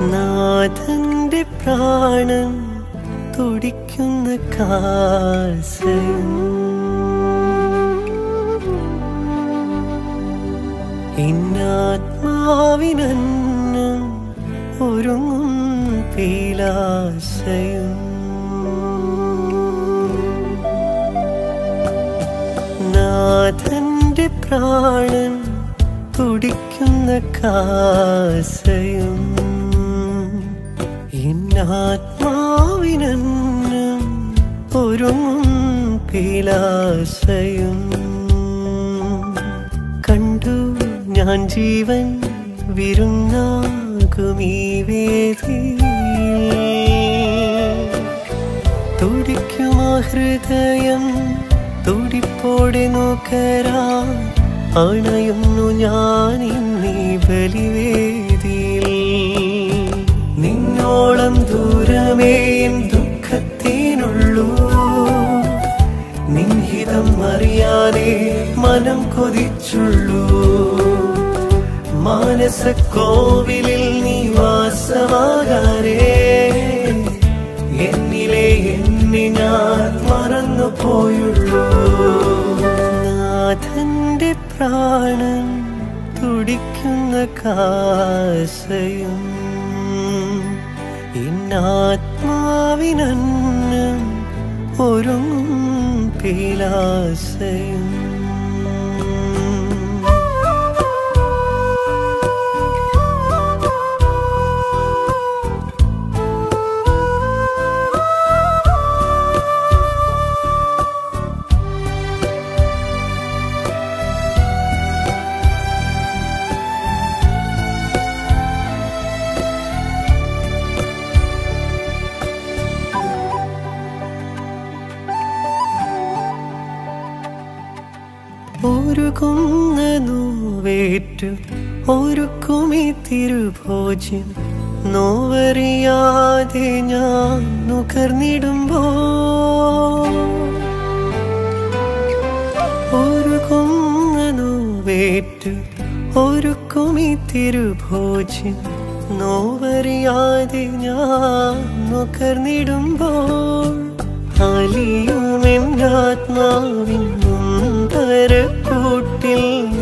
നാഥന്റെ പ്രാണൻ തുടിക്കുന്ന കാസ ഇന്നാത്മാവിനന്നും ഒരുങ്ങും പീലാശയും. നാഥന്റെ പ്രാണൻ തുടിക്കുന്ന കാസയും. ഇന്നാത്മാവിനന്നും ഒരുങ്ങും പീലാശയും കണ്ടു ഞാൻ ജീവൻ വിരുന്നാകുമീ വേദി തുടിക്കുമാ ഹൃദയം? തുടിപ്പോടെ നോക്കരാ. അണയുന്നു ഞാൻ ഇന്നീ ബലിവേദിയിൽ. നിന്നോളം ദൂരമേ എൻ ദുഃഖത്തിനുള്ളൂ അറിയാതെ മനം കൊതിച്ചുള്ളൂ. മാനസക്കോവിലിൽ നീ വാസമാകാരേ എന്നിലെ എന്നെ ഞാൻ മറന്നു പോയുള്ളൂ നാഥന്റെ പ്രാണൻ തുടിക്കുന്ന കാസയും ഇന്നാത്മാവിനന്നും ഒരുങ്ങും പീലാസയും. ഒരുക്കുന്ന നോവേറ്റു ഒരുക്കുമി തിരുഭോജ്യം. നോവറിയാതെ ഞാൻ നുകർന്നിടുമ്പോ ഒരുക്കുന്ന നോവേറ്റു ഒരുക്കുമി തിരുഭോജ്യം. നോവറിയാതെ ഞാൻ നുകർന്നിടുമ്പോൾ അലിയുമെന്നാത്മാവിൻ മുന്തര உள்ளத்தில்